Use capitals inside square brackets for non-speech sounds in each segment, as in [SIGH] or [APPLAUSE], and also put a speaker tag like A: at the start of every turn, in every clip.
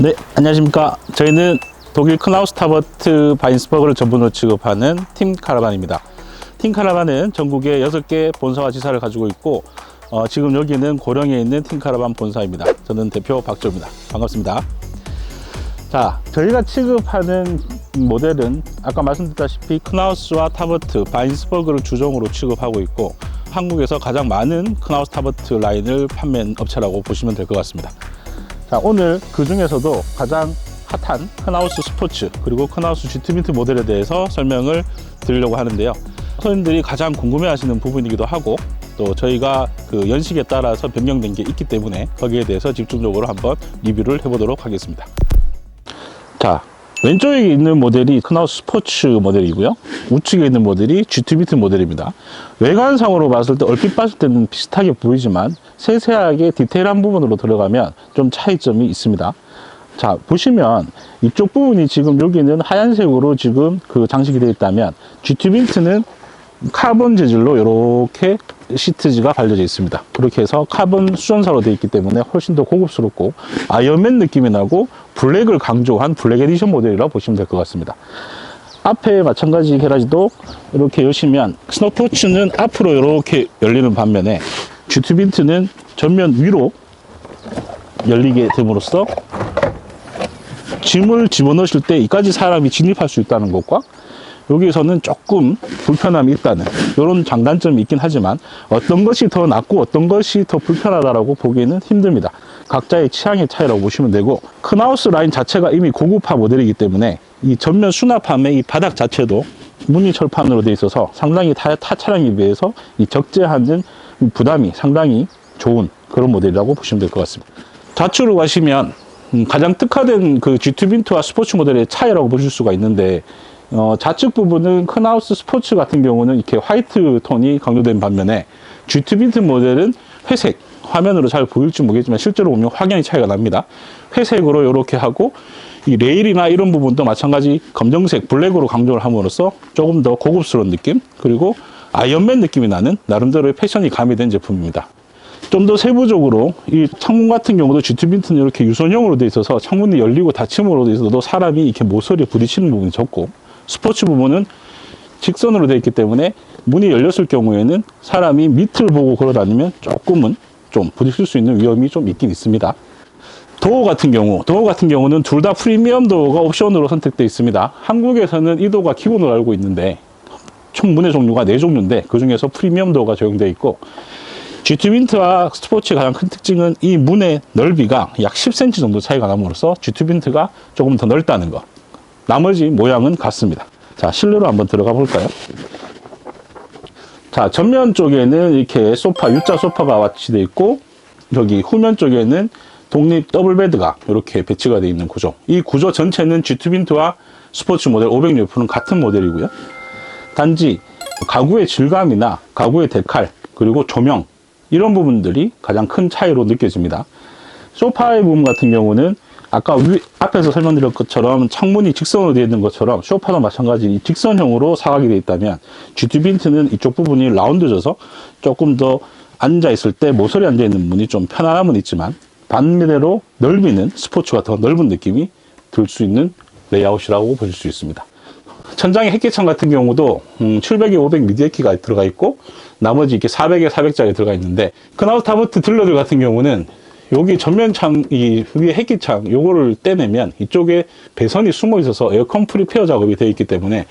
A: 네, 안녕하십니까. 저희는 독일 크나우스 타버트 바인스버그를 전문으로 취급하는 팀 카라반입니다. 팀 카라반은 전국에 6개 본사와 지사를 가지고 있고, 어, 지금 여기는 고령에 있는 팀 카라반 본사입니다. 저는 대표 박조입니다. 반갑습니다. 자, 저희가 취급하는 모델은 아까 말씀드렸다시피 크나우스와 타버트, 바인스버그를 주종으로 취급하고 있고, 한국에서 가장 많은 크나우스 타버트 라인을 판매한 업체라고 보시면 될 것 같습니다. 자, 오늘 그 중에서도 가장 핫한 크나우스 스포츠 그리고 크나우스 GT민트 모델에 대해서 설명을 드리려고 하는데요. 손님들이 가장 궁금해하시는 부분이기도 하고 또 저희가 그 연식에 따라서 변경된 게 있기 때문에 거기에 대해서 집중적으로 한번 리뷰를 해보도록 하겠습니다. 자, 왼쪽에 있는 모델이 크나우스 스포츠 모델이고요. 우측에 있는 모델이 GT비트 모델입니다. 외관상으로 봤을 때 얼핏 봤을 때는 비슷하게 보이지만 세세하게 디테일한 부분으로 들어가면 좀 차이점이 있습니다. 자, 보시면 이쪽 부분이 지금 여기는 하얀색으로 지금 그 장식이 되어 있다면 GT빈트는 카본 재질로 이렇게 시트지가 발려져 있습니다. 그렇게 해서 카본 수전사로 되어 있기 때문에 훨씬 더 고급스럽고 아이언맨 느낌이 나고 블랙을 강조한 블랙 에디션 모델이라고 보시면 될 것 같습니다. 앞에 마찬가지 게라지도 이렇게 여시면 스노포츠는 앞으로 이렇게 열리는 반면에 GT빈트는 전면 위로 열리게 됨으로써 짐을 집어넣으실 때 이까지 사람이 진입할 수 있다는 것과 여기에서는 조금 불편함이 있다는 이런 장단점이 있긴 하지만 어떤 것이 더 낫고 어떤 것이 더 불편하다라고 보기에는 힘듭니다. 각자의 취향의 차이라고 보시면 되고 큰하우스 라인 자체가 이미 고급화 모델이기 때문에 이 전면 수납함의 이 바닥 자체도 무늬 철판으로 되어 있어서 상당히 타, 타 차량에 비해서 이 적재하는 부담이 상당히 좋은 그런 모델이라고 보시면 될 것 같습니다. 좌측으로 가시면 음, 가장 특화된 그 G2 빈트와 스포츠 모델의 차이라고 보실 수가 있는데 어, 좌측 부분은 큰하우스 스포츠 같은 경우는 이렇게 화이트 톤이 강조된 반면에 G2빈트 모델은 회색 화면으로 잘 보일지 모르겠지만 실제로 보면 확연히 차이가 납니다. 회색으로 이렇게 하고 이 레일이나 이런 부분도 마찬가지 검정색 블랙으로 강조를 함으로써 조금 더 고급스러운 느낌 그리고 아이언맨 느낌이 나는 나름대로의 패션이 가미된 제품입니다. 좀 더 세부적으로 이 창문 같은 경우도 GT빈트는 이렇게 유선형으로 되어 있어서 창문이 열리고 닫힘으로 되어 있어도 사람이 이렇게 모서리에 부딪히는 부분이 적고 스포츠 부분은 직선으로 되어 있기 때문에 문이 열렸을 경우에는 사람이 밑을 보고 걸어 다니면 조금은 좀 부딪힐 수 있는 위험이 좀 있긴 있습니다. 도어 같은 경우, 도어 같은 경우는 둘 다 프리미엄 도어가 옵션으로 선택되어 있습니다. 한국에서는 이 도어가 기본으로 알고 있는데 총 문의 종류가 네 종류인데 그 중에서 프리미엄 도어가 적용되어 있고 G2 빈트와 스포츠의 가장 큰 특징은 이 문의 넓이가 약 10cm 정도 차이가 남으로써 G2 빈트가 조금 더 넓다는 것. 나머지 모양은 같습니다. 자, 실내로 한번 들어가 볼까요? 자, 전면 쪽에는 이렇게 소파, U자 소파가 배치되어 있고, 여기 후면 쪽에는 독립 더블 베드가 이렇게 배치가 되어 있는 구조. 이 구조 전체는 G2빈트와 스포츠 모델 506F는 같은 모델이고요. 단지 가구의 질감이나 가구의 데칼, 그리고 조명, 이런 부분들이 가장 큰 차이로 느껴집니다. 소파의 부분 같은 경우는 아까 위, 앞에서 설명드린 것처럼 창문이 직선으로 되어 있는 것처럼 소파도 마찬가지 이 직선형으로 사각이 되어 있다면 GT빈트는 이쪽 부분이 라운드져서 조금 더 앉아 있을 때 모서리 앉아 있는 부분이 좀 편안함은 있지만 반대로 넓이는 스포츠가 더 넓은 느낌이 들 수 있는 레이아웃이라고 보실 수 있습니다. 천장의 햇기창 같은 경우도 음, 700에 500 미디 햇기가 들어가 있고 나머지 이렇게 400에 400짜리 들어가 있는데 크나우스 타버트 딜러들 같은 경우는 여기 전면창 이 위에 햇기창 요거를 떼내면 이쪽에 배선이 숨어 있어서 에어컨 프리페어 작업이 되어 있기 때문에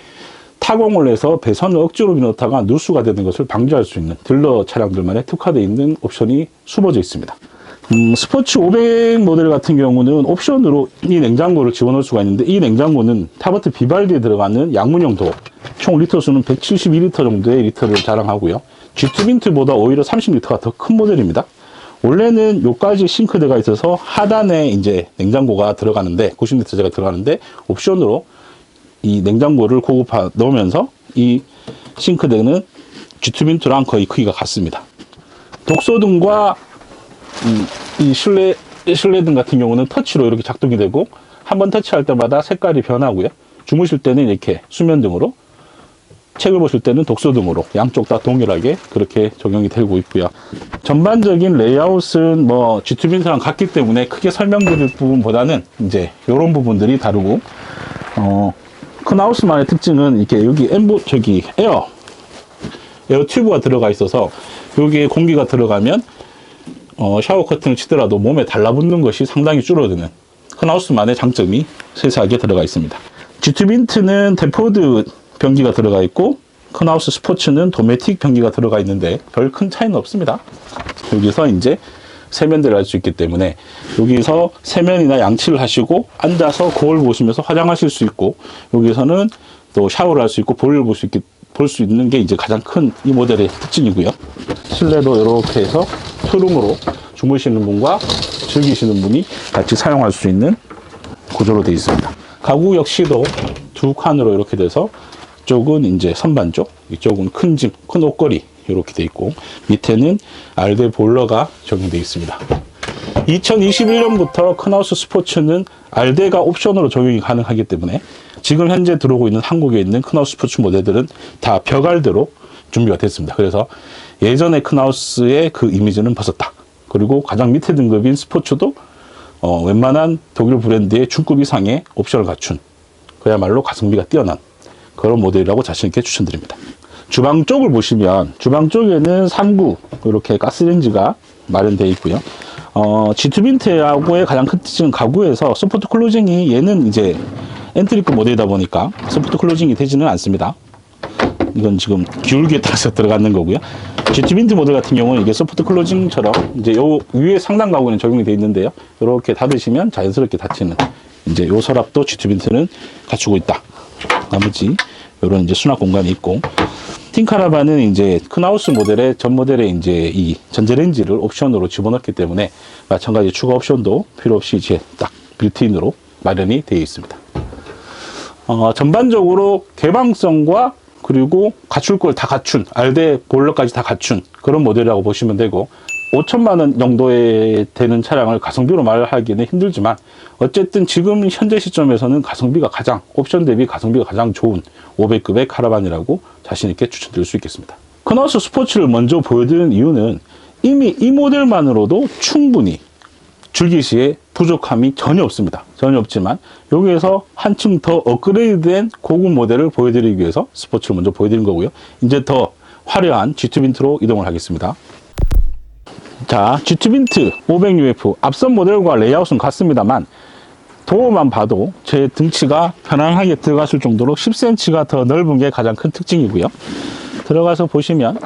A: 타공을 해서 배선을 억지로 밀어다가 누수가 되는 것을 방지할 수 있는 딜러 차량들만의 특화되어 있는 옵션이 숨어져 있습니다. 음, 스포츠 500 모델 같은 경우는 옵션으로 이 냉장고를 집어넣을 수가 있는데 이 냉장고는 타버트 비발디에 들어가는 양문형 도어 총 리터 수는 172리터 정도의 리터를 자랑하고요. G2빈트보다 오히려 30리터가 더 큰 모델입니다. 원래는 요까지 싱크대가 있어서 하단에 이제 냉장고가 들어가는데 90리터짜리가 들어가는데 옵션으로 이 냉장고를 고급화 넣으면서 이 싱크대는 G2빈트랑 거의 크기가 같습니다. 독소등과 이, 이 실내 실내등 같은 경우는 터치로 이렇게 작동이 되고 한 번 터치할 때마다 색깔이 변하고요. 주무실 때는 이렇게 수면등으로 책을 보실 때는 독서 등으로 양쪽 다 동일하게 그렇게 적용이 되고 있고요. 전반적인 레이아웃은 뭐 G2빈트랑 같기 때문에 크게 설명드릴 부분보다는 이제 이런 부분들이 다르고 어, 큰 하우스만의 특징은 이렇게 여기 엠보 저기 에어 에어 튜브가 들어가 있어서 여기에 공기가 들어가면 어, 샤워 커튼을 치더라도 몸에 달라붙는 것이 상당히 줄어드는 큰 하우스만의 장점이 세세하게 들어가 있습니다. G2빈트는 데포드 변기가 들어가 있고 큰하우스 스포츠는 도메틱 변기가 들어가 있는데 별 큰 차이는 없습니다. 여기서 이제 세면대를 할 수 있기 때문에 여기서 세면이나 양치를 하시고 앉아서 거울 보시면서 화장하실 수 있고 여기서는 또 샤워를 할 수 있고 볼일 볼 수 있기 볼 수 있는 게 이제 가장 큰 이 모델의 특징이고요. 실내도 이렇게 해서 투룸으로 주무시는 분과 즐기시는 분이 같이 사용할 수 있는 구조로 되어 있습니다. 가구 역시도 두 칸으로 이렇게 돼서 이쪽은 이제 선반 쪽, 이쪽은 큰 짐, 큰 옷걸이 이렇게 돼 있고 밑에는 알데 볼러가 적용되어 있습니다. 2021년부터 큰하우스 스포츠는 알데가 옵션으로 적용이 가능하기 때문에 지금 현재 들어오고 있는 한국에 있는 큰하우스 스포츠 모델들은 다 벽알대로 준비가 됐습니다. 그래서 예전의 큰하우스의 그 이미지는 벗었다. 그리고 가장 밑에 등급인 스포츠도 어, 웬만한 독일 브랜드의 중급 이상의 옵션을 갖춘 그야말로 가성비가 뛰어난 그런 모델이라고 자신있게 추천드립니다. 주방 쪽을 보시면 주방 쪽에는 3구 이렇게 가스레인지가 마련되어 있고요. 어, G2빈트하고의 가장 큰 특징은 가구에서 소프트 클로징이 얘는 이제 엔트리급 모델이다 보니까 소프트 클로징이 되지는 않습니다. 이건 지금 기울기에 따라서 [LAUGHS] 들어가는 거고요. G2빈트 모델 같은 경우는 이게 소프트 클로징처럼 이제 요 위에 상단 가구는 적용이 되어 있는데요. 이렇게 닫으시면 자연스럽게 닫히는 이제 요 서랍도 G2빈트는 갖추고 있다. 나머지 요런 이제 수납 공간이 있고 틴카라반은 이제 큰하우스 모델의 전 모델에 이제 이 전자레인지를 옵션으로 집어넣기 때문에 마찬가지 추가 옵션도 필요 없이 이제 딱 빌트인으로 마련이 되어 있습니다. 어, 전반적으로 개방성과 그리고 갖출 걸 다 갖춘 알데 볼러까지 다 갖춘 그런 모델이라고 보시면 되고 5천만 원 정도에 되는 차량을 가성비로 말하기는 힘들지만 어쨌든 지금 현재 시점에서는 가성비가 가장 옵션 대비 가성비가 가장 좋은 500급의 카라반이라고 자신 있게 추천드릴 수 있겠습니다. 크나우스 스포츠를 먼저 보여드리는 이유는 이미 이 모델만으로도 충분히 즐기 시에 부족함이 전혀 없습니다. 전혀 없지만 여기에서 한층 더 업그레이드된 고급 모델을 보여드리기 위해서 스포츠를 먼저 보여드린 거고요. 이제 더 화려한 G2 빈트로 이동을 하겠습니다. 자, G2 빈트 500UF 앞선 모델과 레이아웃은 같습니다만 도어만 봐도 제 등치가 편안하게 들어갔을 정도로 10cm가 더 넓은 게 가장 큰 특징이고요. 들어가서 보시면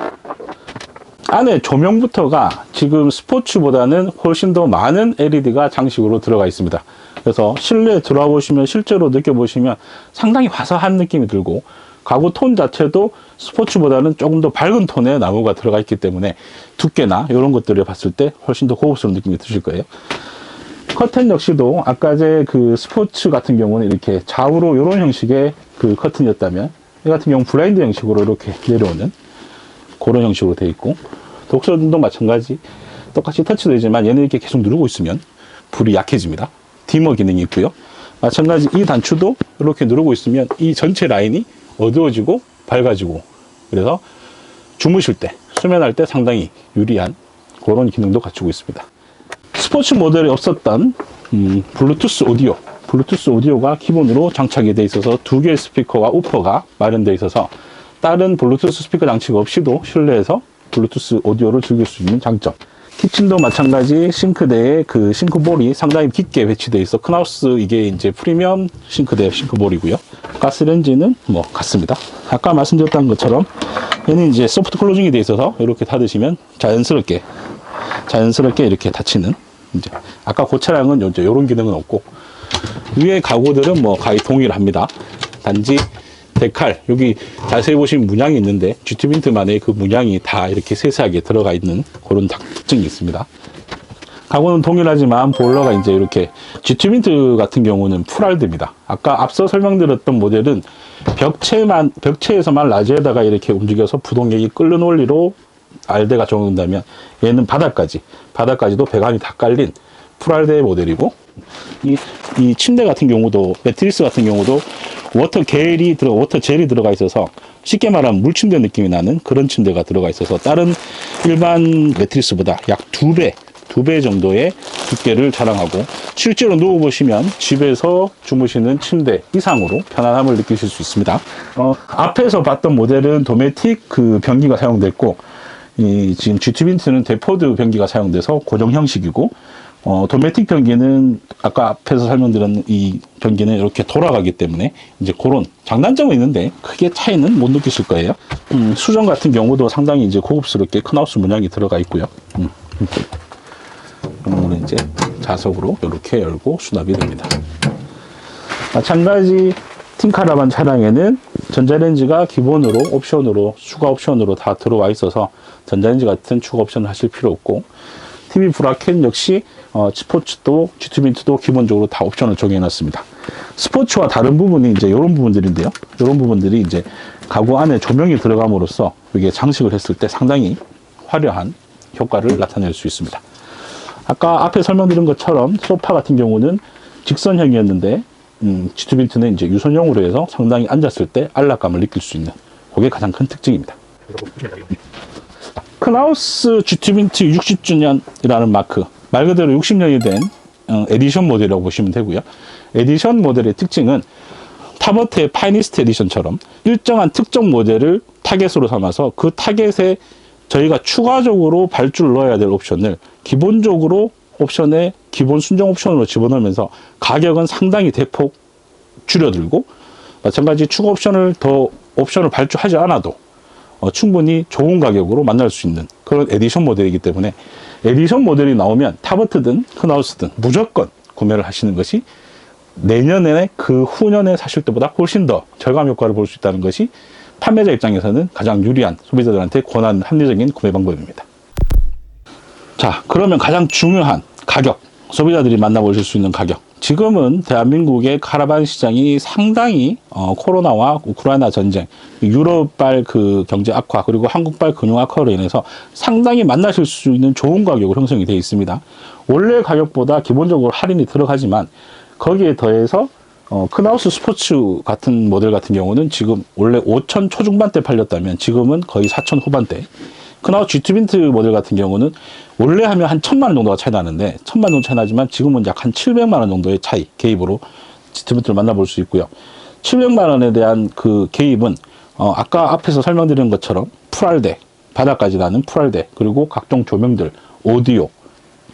A: 안에 조명부터가 지금 스포츠보다는 훨씬 더 많은 LED가 장식으로 들어가 있습니다. 그래서 실내에 들어와 보시면 실제로 느껴보시면 상당히 화사한 느낌이 들고 가구 톤 자체도 스포츠보다는 조금 더 밝은 톤의 나무가 들어가 있기 때문에 두께나 이런 것들을 봤을 때 훨씬 더 고급스러운 느낌이 드실 거예요. 커튼 역시도 아까 제그 스포츠 같은 경우는 이렇게 좌우로 이런 형식의 그 커튼이었다면 이 같은 경우 블라인드 형식으로 이렇게 내려오는 그런 형식으로 되어 있고 독서등도 마찬가지 똑같이 터치되지만 얘는 이렇게 계속 누르고 있으면 불이 약해집니다. 디머 기능이 있고요. 마찬가지 이 단추도 이렇게 누르고 있으면 이 전체 라인이 어두워지고 밝아지고 그래서 주무실 때 수면할 때 상당히 유리한 그런 기능도 갖추고 있습니다. 스포츠 모델에 없었던 음, 블루투스 오디오 블루투스 오디오가 기본으로 장착이 되어 있어서 두 개의 스피커와 우퍼가 마련되어 있어서 다른 블루투스 스피커 장치가 없이도 실내에서 블루투스 오디오를 즐길 수 있는 장점 키친도 마찬가지 싱크대에 그 싱크볼이 상당히 깊게 배치되어 있어. 큰하우스 이게 이제 프리미엄 싱크대 싱크볼이고요. 가스레인지는 뭐 같습니다. 아까 말씀드렸던 것처럼 얘는 이제 소프트 클로징이 되어 있어서 이렇게 닫으시면 자연스럽게 자연스럽게 이렇게 닫히는 이제 아까 그 차량은 이제 이런 기능은 없고 위에 가구들은 뭐 거의 동일합니다. 단지 데칼 여기 자세히 보시면 문양이 있는데 GT빈트만의 그 문양이 다 이렇게 세세하게 들어가 있는 그런 특징이 있습니다. 가구는 동일하지만 볼러가 이제 이렇게 G2빈트 같은 경우는 풀알드입니다. 아까 앞서 설명드렸던 모델은 벽체만 벽체에서만 라지에다가 이렇게 움직여서 부동력이 끓는 원리로 알데가 적용된다면 얘는 바닥까지 바닥까지도 배관이 다 깔린 풀알데 모델이고 이, 이 침대 같은 경우도 매트리스 같은 경우도 워터 겔이 들어 워터 젤이 들어가 있어서 쉽게 말하면 물침대 느낌이 나는 그런 침대가 들어가 있어서 다른 일반 매트리스보다 약 두 배, 두 배 정도의 두께를 자랑하고 실제로 누워 보시면 집에서 주무시는 침대 이상으로 편안함을 느끼실 수 있습니다. 어, 앞에서 봤던 모델은 도메틱 그 변기가 사용됐고 이 지금 GT빈트는 데포드 변기가 사용돼서 고정 형식이고 어, 도메틱 변기는 아까 앞에서 설명드린 이 변기는 이렇게 돌아가기 때문에 이제 그런 장단점은 있는데 크게 차이는 못 느끼실 거예요. 음, 수전 같은 경우도 상당히 이제 고급스럽게 큰하우스 문양이 들어가 있고요. 음, 이렇게. 이거는 이제 자석으로 이렇게 열고 수납이 됩니다. 마찬가지 팀카라반 차량에는 전자레인지가 기본으로 옵션으로 추가 옵션으로 다 들어와 있어서 전자레인지 같은 추가 옵션을 하실 필요 없고 TV 브라켓 역시 어, 스포츠도 G2민트도 기본적으로 다 옵션을 정해 놨습니다. 스포츠와 다른 부분이 이제 이런 부분들인데요. 이런 부분들이 이제 가구 안에 조명이 들어감으로써 이게 장식을 했을 때 상당히 화려한 효과를 나타낼 수 있습니다. 아까 앞에 설명드린 것처럼 소파 같은 경우는 직선형이었는데 음, G2민트는 이제 유선형으로 해서 상당히 앉았을 때 안락감을 느낄 수 있는 그게 가장 큰 특징입니다. 클라우스 G2민트 60주년이라는 마크 말 그대로 60년이 된 어, 에디션 모델이라고 보시면 되고요. 에디션 모델의 특징은 타버트의 파이니스트 에디션처럼 일정한 특정 모델을 타겟으로 삼아서 그 타겟에 저희가 추가적으로 발주를 넣어야 될 옵션을 기본적으로 옵션에 기본 순정 옵션으로 집어넣으면서 가격은 상당히 대폭 줄여들고 마찬가지 추가 옵션을 더 옵션을 발주하지 않아도 어, 충분히 좋은 가격으로 만날 수 있는 그런 에디션 모델이기 때문에 에디션 모델이 나오면 타버트든 큰하우스든 무조건 구매를 하시는 것이 내년에 그 후년에 사실 때보다 훨씬 더 절감 효과를 볼 수 있다는 것이 판매자 입장에서는 가장 유리한 소비자들한테 권한 합리적인 구매 방법입니다. 자, 그러면 가장 중요한 가격, 소비자들이 만나보실 수 있는 가격. 지금은 대한민국의 카라반 시장이 상당히 어, 코로나와 우크라이나 전쟁, 유럽발 그 경제 악화 그리고 한국발 금융 악화로 인해서 상당히 만나실 수 있는 좋은 가격으로 형성이 되어 있습니다. 원래 가격보다 기본적으로 할인이 들어가지만 거기에 더해서 어, 큰하우스 스포츠 같은 모델 같은 경우는 지금 원래 5천 초중반대 팔렸다면 지금은 거의 4천 후반대. 큰하우스 G2빈트 모델 같은 경우는 원래 하면 한 천만 원 정도가 차이 나는데 천만 원 차이 나지만 지금은 약 한 700만 원 정도의 차이 개입으로 G2빈트를 만나볼 수 있고요. 700만 원에 대한 그 개입은 어, 아까 앞에서 설명드린 것처럼 풀알대 바닥까지 나는 풀알대 그리고 각종 조명들 오디오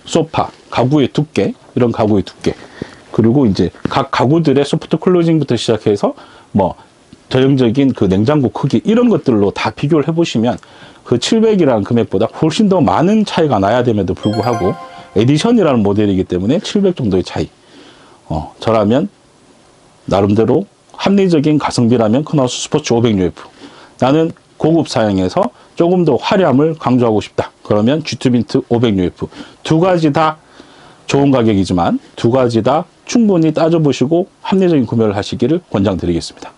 A: 소파 가구의 두께 이런 가구의 두께 그리고 이제 각 가구들의 소프트 클로징부터 시작해서 뭐 전형적인 그 냉장고 크기 이런 것들로 다 비교를 해보시면 그 700이라는 금액보다 훨씬 더 많은 차이가 나야 됨에도 불구하고 에디션이라는 모델이기 때문에 700 정도의 차이. 어, 저라면 나름대로 합리적인 가성비라면 큰하우스 스포츠 500UF. 나는 고급 사양에서 조금 더 화려함을 강조하고 싶다. 그러면 G2빈트 500UF. 두 가지 다 좋은 가격이지만 두 가지 다 충분히 따져보시고 합리적인 구매를 하시기를 권장드리겠습니다.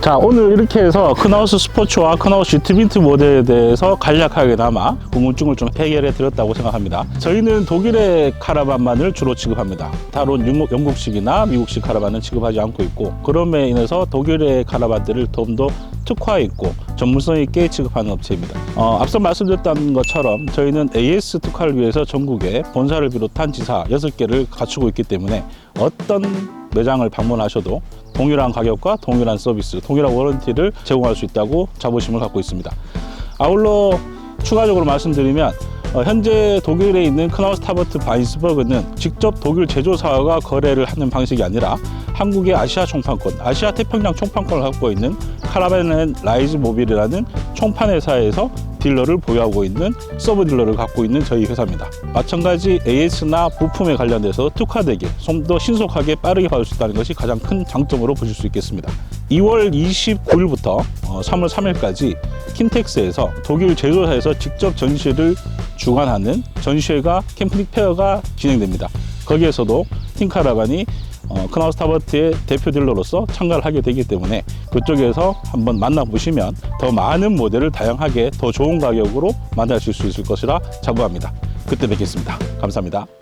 A: 자 오늘 이렇게 해서 큰하우스 스포츠와 큰하우스 G트빈트 모델에 대해서 간략하게 나마 궁금증을 좀 해결해 드렸다고 생각합니다. 저희는 독일의 카라반만을 주로 취급합니다. 다른 영국- 영국식이나 미국식 카라반은 취급하지 않고 있고 그럼에 인해서 독일의 카라반들을 좀 더 특화 있고 전문성 있게 취급하는 업체입니다. 어, 앞서 말씀드렸던 것처럼 저희는 AS 특화를 위해서 전국에 본사를 비롯한 지사 6개를 갖추고 있기 때문에 어떤 매장을 방문하셔도 동일한 가격과 동일한 서비스, 동일한 워런티를 제공할 수 있다고 자부심을 갖고 있습니다. 아울러 추가적으로 말씀드리면 어, 현재 독일에 있는 크나우스 타버트 바인스버그는 직접 독일 제조사가 거래를 하는 방식이 아니라 한국의 아시아 총판권, 아시아 태평양 총판권을 갖고 있는 카라벤 앤 라이즈 모빌이라는 총판 회사에서 딜러를 보유하고 있는 서브 딜러를 갖고 있는 저희 회사입니다. 마찬가지 AS나 부품에 관련돼서 특화되게 좀 더 신속하게 빠르게 받을 수 있다는 것이 가장 큰 장점으로 보실 수 있겠습니다. 2월 29일부터 3월 3일까지 킨텍스에서 독일 제조사에서 직접 전시를 주관하는 전시회가 캠프닉 페어가 진행됩니다. 거기에서도 틴카라반이 어, 크나우스 타버트의 대표 딜러로서 참가를 하게 되기 때문에 그쪽에서 한번 만나보시면 더 많은 모델을 다양하게 더 좋은 가격으로 만나실 수 있을 것이라 자부합니다. 그때 뵙겠습니다. 감사합니다.